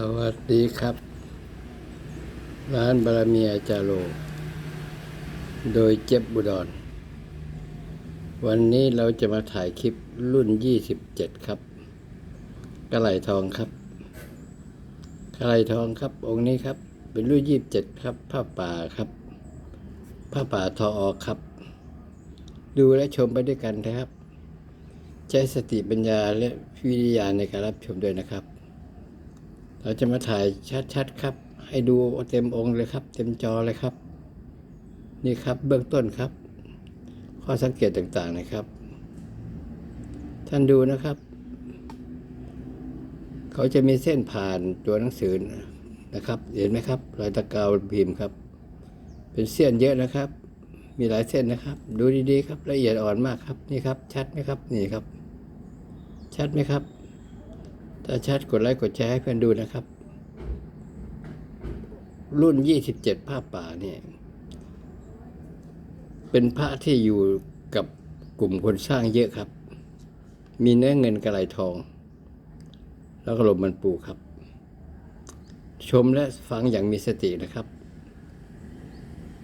สวัสดีครับ ร้านบารมีอาจารโล โดยเจ็บบุดร วันนี้เราจะมาถ่ายคลิปรุ่น 27 ครับกระไหลทองครับกระไหลทองครับ องค์นี้ครับ เป็นรุ่น 27 ครับ ผ้าป่าครับผ้าป่าทอออกครับ ดูและชมไปด้วยกันนะครับ ใช้สติปัญญาและวิทยาในการรับชมด้วยนะครับ เราจะมาถ่ายชัดๆครับ ให้ดูเต็มองค์เลยครับ เต็มจอเลยครับ นี่ครับเบื้องต้นครับ ข้อสังเกตต่างๆนะครับ ท่านดูนะครับ เขาจะมีเส้นผ่านตัวหนังสือนะครับ เห็นไหมครับรอยตะกาวพิมพ์ครับ เป็นเส้นเยอะนะครับ มีหลายเส้นนะครับ ดูดีๆครับละเอียดอ่อนมากครับนี่ครับ ชัดไหมครับนี่ครับ ชัดไหมครับ ถ้าชัดกดไลค์กดแชร์ให้เพื่อนดูนะครับ รุ่น 27ภาพป่าเนี่ยเป็นพระที่อยู่กับกลุ่มคนสร้างเยอะครับ มีเนื้อเงินกระไหลทอง แล้วก็ลมมันปูครับ ชมและฟังอย่างมีสตินะครับ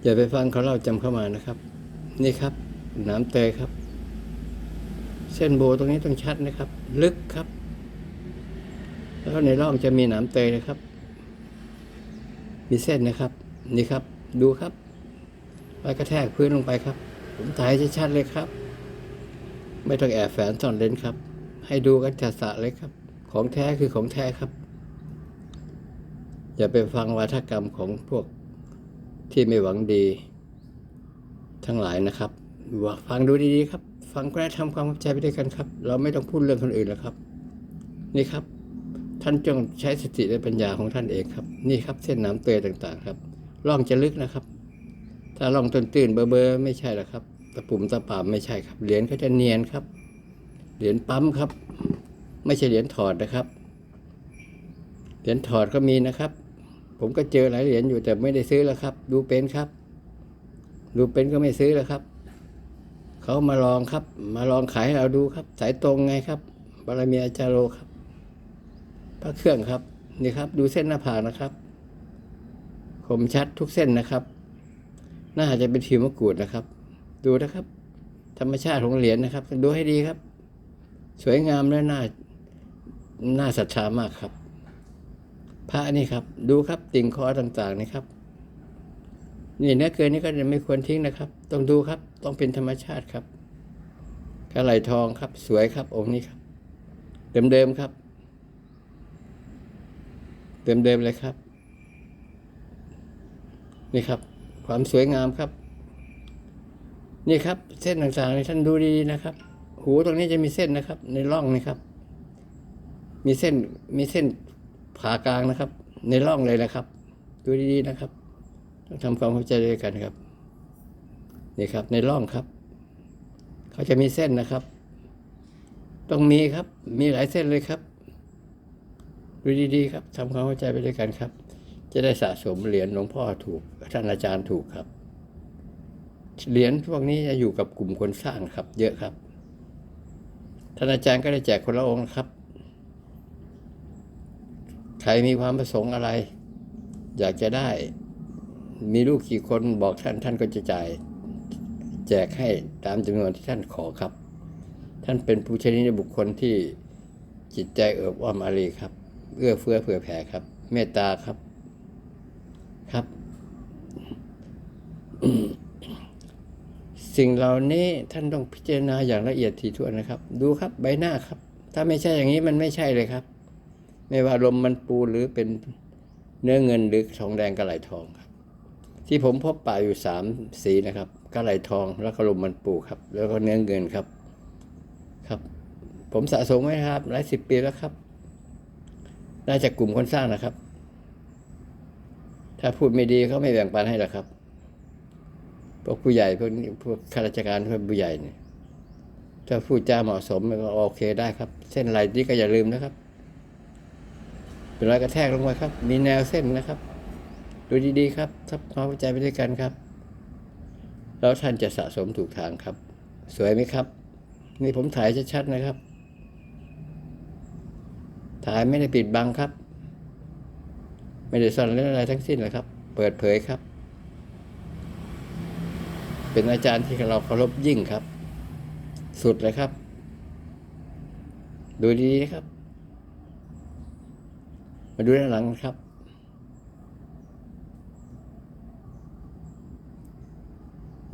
อย่าไปฟังเขาเล่าจำเข้ามานะครับ นี่ครับน้ำเตยครับ เส้นโบตรงนี้ต้องชัดนะครับ ลึกครับ แล้วในร่องจะมีหนามเตยนะครับ มีเส้นนะครับ นี่ครับ ดูครับไปกระแทกพื้นลงไปครับ ผมถ่ายชัดๆเลยครับ ไม่ต้องแอบแฝงซ่อนเลนครับ ให้ดูกันจัดสะเลยครับ ของแท้คือของแท้ครับ อย่าไปฟังวาทกรรมของพวกที่ไม่หวังดี ทั้งหลายนะครับว่าฟังดูดีๆครับ ฟังก็ได้ทำความเข้าใจไปด้วยกันครับ เราไม่ต้องพูดเรื่องคนอื่นแล้วครับ นี่ครับ ท่านจงใช้สติและปัญญาของท่านเองครับ นี่ครับเส้นน้ำเตยต่างๆ ครับร่องจะลึกนะครับ ถ้าร่องตื้นๆเบอร์เบอร์ไม่ใช่หรอกครับตะปุ่มตะป่ามไม่ใช่ครับ เหรียญเขาจะเนียนครับ เหรียญปั๊มครับ ไม่ใช่เหรียญถอดนะครับ เหรียญถอดก็มีนะครับ ผมก็เจอหลายเหรียญอยู่แต่ไม่ได้ซื้อแล้วครับ ดูเป็นครับ ดูเป็นก็ไม่ซื้อแล้วครับเขามาลองครับ มาลองขายให้เราดูครับ สายตรงไงครับบารมีอาจารย์โลครับ พระเครื่องครับนี่ครับ ดูเส้นหน้าผากนะครับ คมชัดทุกเส้นนะครับน่าจะเป็นผิวมะกรูดนะครับ ดูนะครับ ธรรมชาติของเหรียญนะครับ ดูให้ดีครับ สวยงามและน่าน่าศรัทธามากครับ พระนี่ครับ ดูครับติ่งคอต่างๆนี่ครับนี่เนื้อเกินนี่ก็จะไม่ควรทิ้งนะครับ ต้องดูครับ ต้องเป็นธรรมชาติครับกระไหลทองครับ สวยครับองค์นี้ครับ เดิมๆครับ เดิมๆเลยครับ นี่ครับ ความสวยงามครับ นี่ครับ เส้นต่างๆนี่ท่านดูดีๆนะครับ หูตรงนี้จะมีเส้นนะครับ ในร่องนี่ครับ มีเส้นมีเส้นผ่ากลางนะครับ ในร่องเลยนะครับ ดูดีๆนะครับต้องทำความเข้าใจด้วยกันครับ นี่ครับ ในร่องครับ เขาจะมีเส้นนะครับ ต้องมีครับ มีหลายเส้นเลยครับ ดูดีๆครับทำความเข้าใจไปด้วยกันครับ จะได้สะสมเหรียญหลวงพ่อถูกท่านอาจารย์ถูกครับ เหรียญพวกนี้จะอยู่กับกลุ่มคนสร้างครับ เยอะครับท่านอาจารย์ก็ได้แจกคนละองค์ครับ ใครมีความประสงค์อะไร อยากจะได้ มีลูกกี่คนบอกท่านท่านก็จะจ่ายแจกให้ตามจำนวนที่ท่านขอครับ ท่านเป็นผู้ชนิดบุคคลที่จิตใจเอิบอ้อมอารีครับ เอื้อเฟื้อเผื่อแผ่ครับ เมตตาครับครับ สิ่งเหล่านี้ท่านต้องพิจารณาอย่างละเอียดถี่ถ้วนนะครับ ดูครับใบหน้าครับ ถ้าไม่ใช่อย่างนี้มันไม่ใช่เลยครับ ไม่ว่าลมมันปูหรือเป็นเนื้อเงินหรือทองแดงกระไหลทองครับ ที่ผมพบป่าอยู่สามสีนะครับกระไหลทองแล้วก็ลมมันปูครับ แล้วก็เนื้อเงินครับ ครับ ผมสะสมไว้ครับหลายสิบปีแล้วครับ น่าจะกลุ่มคนสร้างนะครับ ถ้าพูดไม่ดีเขาไม่แบ่งปันให้หรอกครับ พวกผู้ใหญ่พวกนี้พวกข้าราชการพวกผู้ใหญ่เนี่ย ถ้าพูดจาเหมาะสมมันก็โอเคได้ครับ เส้นลายนี้ก็อย่าลืมนะครับ เป็นรอยกระแทกลงมาครับ มีแนวเส้นนะครับ ดูดีๆครับทับความเข้าใจไปด้วยกันครับ แล้วท่านจะสะสมถูกทางครับ สวยไหมครับ นี่ผมถ่ายชัดๆนะครับ ถ่ายไม่ได้ปิดบังครับ ไม่ได้ซ่อนเร้นอะไรทั้งสิ้นเลยครับ เปิดเผยครับ เป็นอาจารย์ที่เราเคารพยิ่งครับ สุดเลยครับ ดูดีๆครับ มาดูด้านหลังครับ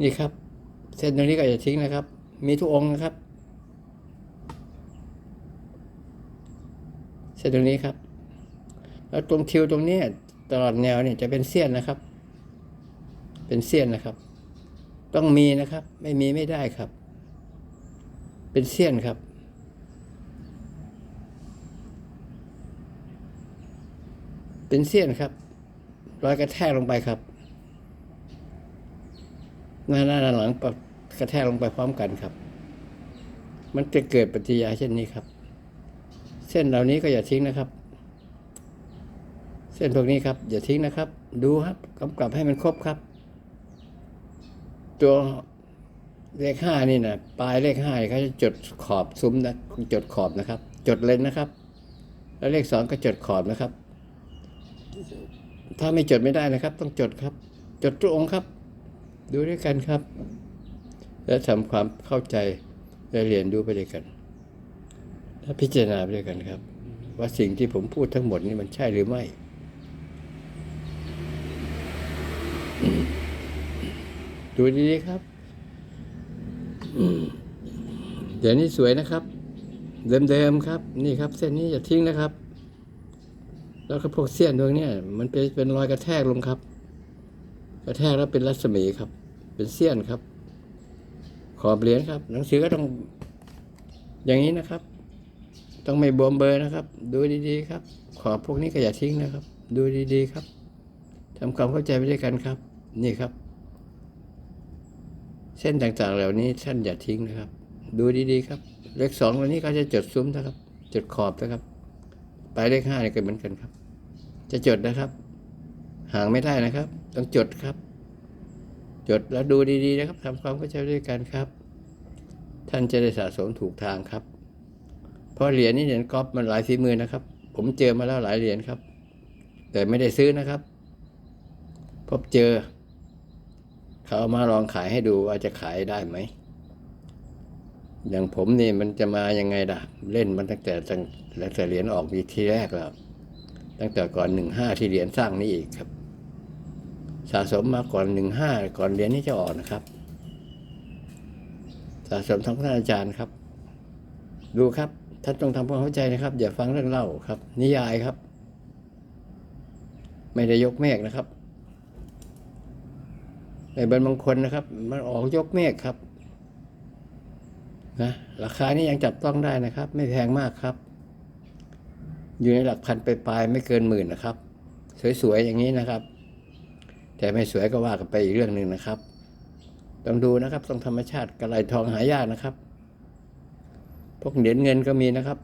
นี่ครับ เส้นตรงนี้ก็อย่าทิ้งนะครับ มีทุกองค์นะครับ เส้นตรงนี้ครับ แล้วตรงทิวตรงนี้ตลอดแนวเนี่ยจะเป็นเสี้ยนนะครับ เป็นเสี้ยนนะครับ ต้องมีนะครับ ไม่มีไม่ได้ครับ เป็นเสี้ยนครับเป็นเสี้ยนครับ รอยกระแทกลงไปครับ หน้าหน้าด้าหลังกระแทกลงไปพร้อมกันครับ มันจะเกิดปฏิกิริยาเช่นนี้ครับ เส้นเหล่านี้ก็อย่าทิ้งนะครับ เส้นพวกนี้ครับ อย่าทิ้งนะครับ ดูครับกำกับให้มันครบครับ ตัวเลขห้านี่นะปลายเลขห้าเขาจะจดขอบซุ้มนะจดขอบนะครับ จดเลยนะครับ แล้วเลขสองก็จดขอบนะครับ ถ้าไม่จดไม่ได้นะครับ ต้องจดครับ จดทุกองค์ครับ ดูด้วยกันครับ และทำความเข้าใจและเรียนรู้ไปด้วยกัน และพิจารณาไปด้วยกันครับ ว่าสิ่งที่ผมพูดทั้งหมดนี้มันใช่หรือไม่ ดูดีๆครับเดี๋ยวนี้สวยนะครับ เดิมๆครับ นี่ครับ เส้นนี้อย่าทิ้งนะครับ แล้วก็พวกเสี้ยนตรงนี้มันเป็นเป็นรอยกระแทกลงครับ กระแทกแล้วเป็นรัศมีครับ เป็นเสี้ยนครับ ขอบเหรียญครับ หนังสือก็ต้องอย่างนี้นะครับ ต้องไม่บวมเบอร์นะครับ ดูดีๆครับ ขอพวกนี้ก็อย่าทิ้งนะครับ ดูดีๆครับทำความเข้าใจไปด้วยกันครับ นี่ครับ เส้นต่างๆเหล่านี้ท่านอย่าทิ้งนะครับ ดูดีๆครับเลขสองวันนี้ก็จะจดซุ้มนะครับ จดขอบนะครับปลายเลขห้าเนี่ยก็เหมือนกันครับ จะจดนะครับ ห่างไม่ได้นะครับ ต้องจดครับ จดแล้วดูดีๆนะครับทำความเข้าใจด้วยกันครับ ท่านจะได้สะสมถูกทางครับ เพราะเหรียญนี่เหรียญก๊อปมันหลายฝีมือนะครับ ผมเจอมาแล้วหลายเหรียญครับ แต่ไม่ได้ซื้อนะครับ พบเจอ เขาเอามาลองขายให้ดูว่าจะขายได้ไหม อย่างผมนี่มันจะมายังไงล่ะ เล่นมันตั้งแต่ตั้งแต่เหรียญออกมีทีแรกแล้ว ตั้งแต่ก่อนหนึ่งห้าที่เหรียญสร้างนี่อีกครับ สะสมมาก่อนหนึ่งห้าก่อนเหรียญนี้จะออกนะครับ สะสมทั้งท่านอาจารย์ครับ ดูครับ ท่านต้องทำความเข้าใจนะครับ อย่าฟังเรื่องเล่าครับ นิยายครับ ไม่ได้ยกเมฆนะครับในบรรบางคนนะครับ มันออกยกเมฆครับนะราคานี้ยังจับต้องได้นะครับ ไม่แพงมากครับ อยู่ในหลักพันไปปลายไม่เกินหมื่นนะครับ สวยๆอย่างนี้นะครับ แต่ไม่สวยก็ว่ากันไปอีกเรื่องหนึ่งนะครับ ต้องดูนะครับต้องธรรมชาติกระไรทองหายากนะครับ พวกเหรียญเงินก็มีนะครับ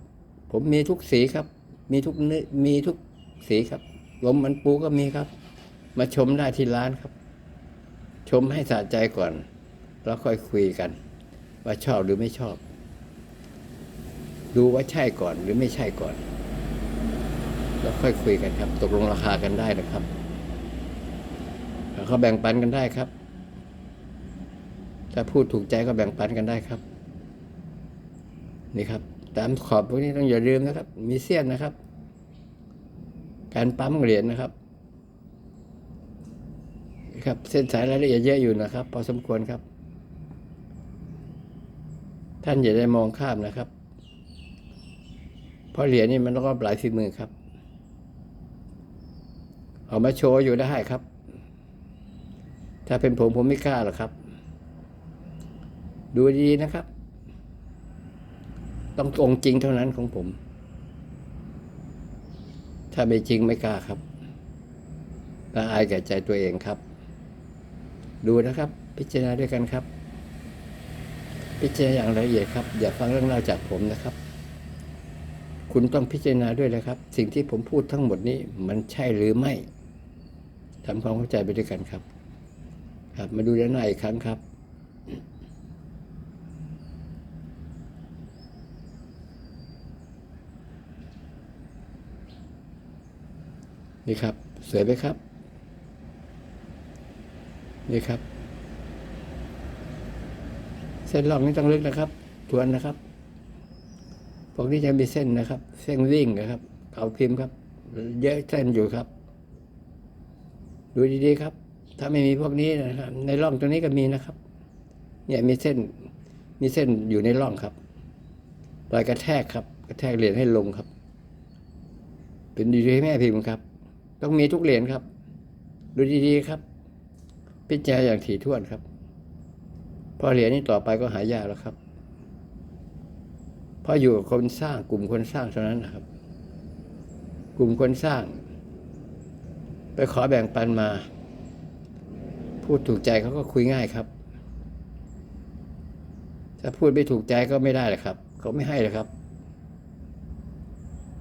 ผมมีทุกสีครับ มีทุกเนื้อมีทุกสีครับลมมันปูก็มีครับ มาชมได้ที่ร้านครับ ชมให้สะใจก่อน แล้วค่อยคุยกัน ว่าชอบหรือไม่ชอบ ดูว่าใช่ก่อนหรือไม่ใช่ก่อน แล้วค่อยคุยกันครับ ตกลงราคากันได้นะครับแล้วก็แบ่งปันกันได้ครับ ถ้าพูดถูกใจก็แบ่งปันกันได้ครับ นี่ครับ ตามขอบพวกนี้ต้องอย่าลืมนะครับ มีเสี้ยนนะครับ การปั๊มเหรียญนะครับครับเส้นสายรายละเอียดเยอะอยู่นะครับ พอสมควรครับ ท่านอย่าได้มองข้ามนะครับ เพราะเหรียญนี่มันรอบหลายฝีมือครับ เอามาโชว์อยู่ได้ครับ ถ้าเป็นผมผมไม่กล้าหรอกครับ ดูดีนะครับ ต้ององค์จริงเท่านั้นของผม ถ้าไม่จริงไม่กล้าครับละอายแก่ใจตัวเองครับ ดูนะครับ พิจารณาด้วยกันครับ พิจารณาอย่างละเอียดครับ อย่าฟังเรื่องเล่าจากผมนะครับ คุณต้องพิจารณาด้วยนะครับ สิ่งที่ผมพูดทั้งหมดนี้ มันใช่หรือไม่ทำความเข้าใจไปด้วยกันครับ ครับ มาดูด้านหน้าอีกครั้งครับ นี่ครับสวยไหมครับ นี่ครับ เส้นร่องนี้ต้องลึกนะครับ ทวนนะครับพวกนี้จะมีเส้นนะครับ เส้นวิ่งนะครับ เอาพิมพ์ครับ เยอะเส้นอยู่ครับ ดูดีๆครับ ถ้าไม่มีพวกนี้นะครับ ในร่องตรงนี้ก็มีนะครับ เนี่ยมีเส้น มีเส้นอยู่ในร่องครับรอยกระแทกครับ กระแทกเหรียญให้ลงครับ เป็นดีให้แม่พิมพ์ครับ ต้องมีทุกเหรียญครับ ดูดีๆครับ พิจารณาอย่างถี่ถ้วนครับเพอเหรียญนี้ต่อไปก็หายากแล้วครับ เพราะอยู่กับคนสร้างกลุ่มคนสร้างเท่านั้นนะครับ กลุ่มคนสร้าง ไปขอแบ่งปันมา พูดถูกใจเขาก็คุยง่ายครับ ถ้าพูดไม่ถูกใจก็ไม่ได้เลยครับ เขาไม่ให้เลยครับ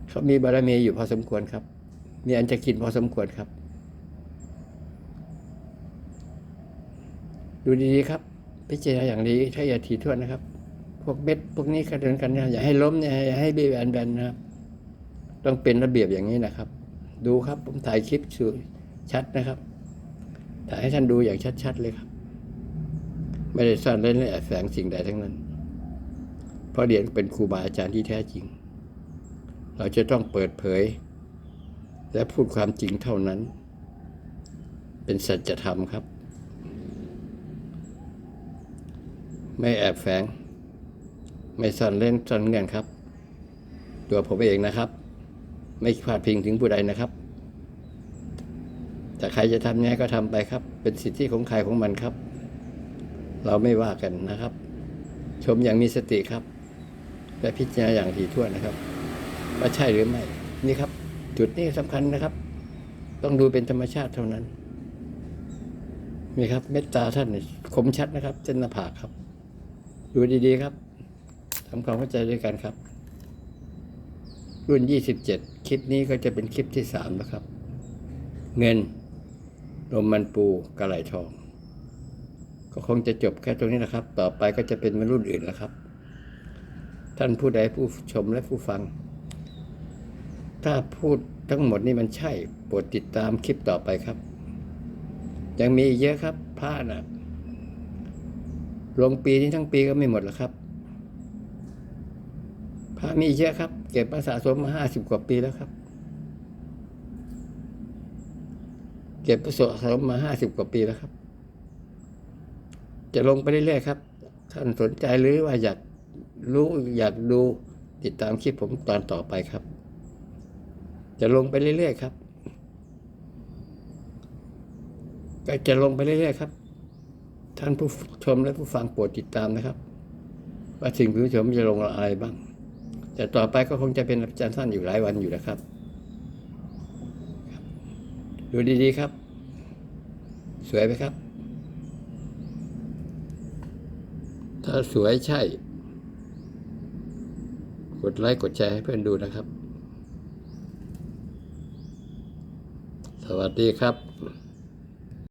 เขามีบารมีอยู่พอสมควรครับ มีอันจะกินพอสมควรครับ ดูดีๆครับ พิจารณาอย่างดีถ้าอย่าถี่ถ้วนนะครับ พวกเม็ดพวกนี้กระเดินกันนะอย่าให้ล้มนะอย่าให้เบี้ยแบนๆนะครับ ต้องเป็นระเบียบอย่างนี้นะครับ ดูครับผมถ่ายคลิปสชัดนะครับถ่ายให้ท่านดูอย่างชัด ๆ เลยครับ ไม่ได้ซ่อนเล่นและแอบแฝงสิ่งใดทั้งนั้น เพราะเรียนเป็นครูบาอาจารย์ที่แท้จริง เราจะต้องเปิดเผย และพูดความจริงเท่านั้น เป็นสัจธรรมครับ ไม่แอบแฝง ไม่ซ่อนเล่นซ่อนเงื่อนครับ ตัวผมเองนะครับ ไม่พาดพิงถึงผู้ใดนะครับ แต่ใครจะทำยังไงก็ทำไปครับ เป็นสิทธิของใครของมันครับ เราไม่ว่ากันนะครับ ชมอย่างมีสติครับและพิจารณาอย่างถี่ถ้วนนะครับ ว่าใช่หรือไม่ นี่ครับ จุดนี้สำคัญนะครับ ต้องดูเป็นธรรมชาติเท่านั้นนี่ครับเมตตาท่านนี่คมชัดนะครับเส้นหน้าผากครับ ดูดีๆครับทำความเข้าใจด้วยกันครับ รุ่น 27 คลิปนี้ก็จะเป็นคลิปที่สามแล้วครับ เงินนมมันปูกระไหลทอง ก็คงจะจบแค่ตรงนี้นะครับ ต่อไปก็จะเป็นรุ่นอื่นแล้วครับ ท่านผู้ใดผู้ชมและผู้ฟัง ถ้าพูดทั้งหมดนี่มันใช่โปรดติดตามคลิปต่อไปครับ ยังมีอีกเยอะครับพระนะลงปีนี้ทั้งปีก็ไม่หมดหรอกครับพระมีเยอะครับ เก็บมาสะสมมาห้าสิบกว่าปีแล้วครับ เก็บประสบสมมาห้าสิบกว่าปีแล้วครับ จะลงไปเรื่อยๆครับ ท่านสนใจหรือว่าอยากรู้อยากดูติดตามคลิปผมตอนต่อไปครับ จะลงไปเรื่อยๆครับก็จะลงไปเรื่อยๆครับ ท่านผู้ชมและผู้ฟังโปรดติดตามนะครับ ว่าสิ่งที่ผู้ชมจะลงอะไรบ้าง แต่ต่อไปก็คงจะเป็นอาจารย์ท่านอยู่หลายวันอยู่นะครับ ดูดีๆครับ สวยไหมครับ ถ้าสวยใช่ กดไลค์กดแชร์ให้เพื่อนดูนะครับ สวัสดีครับ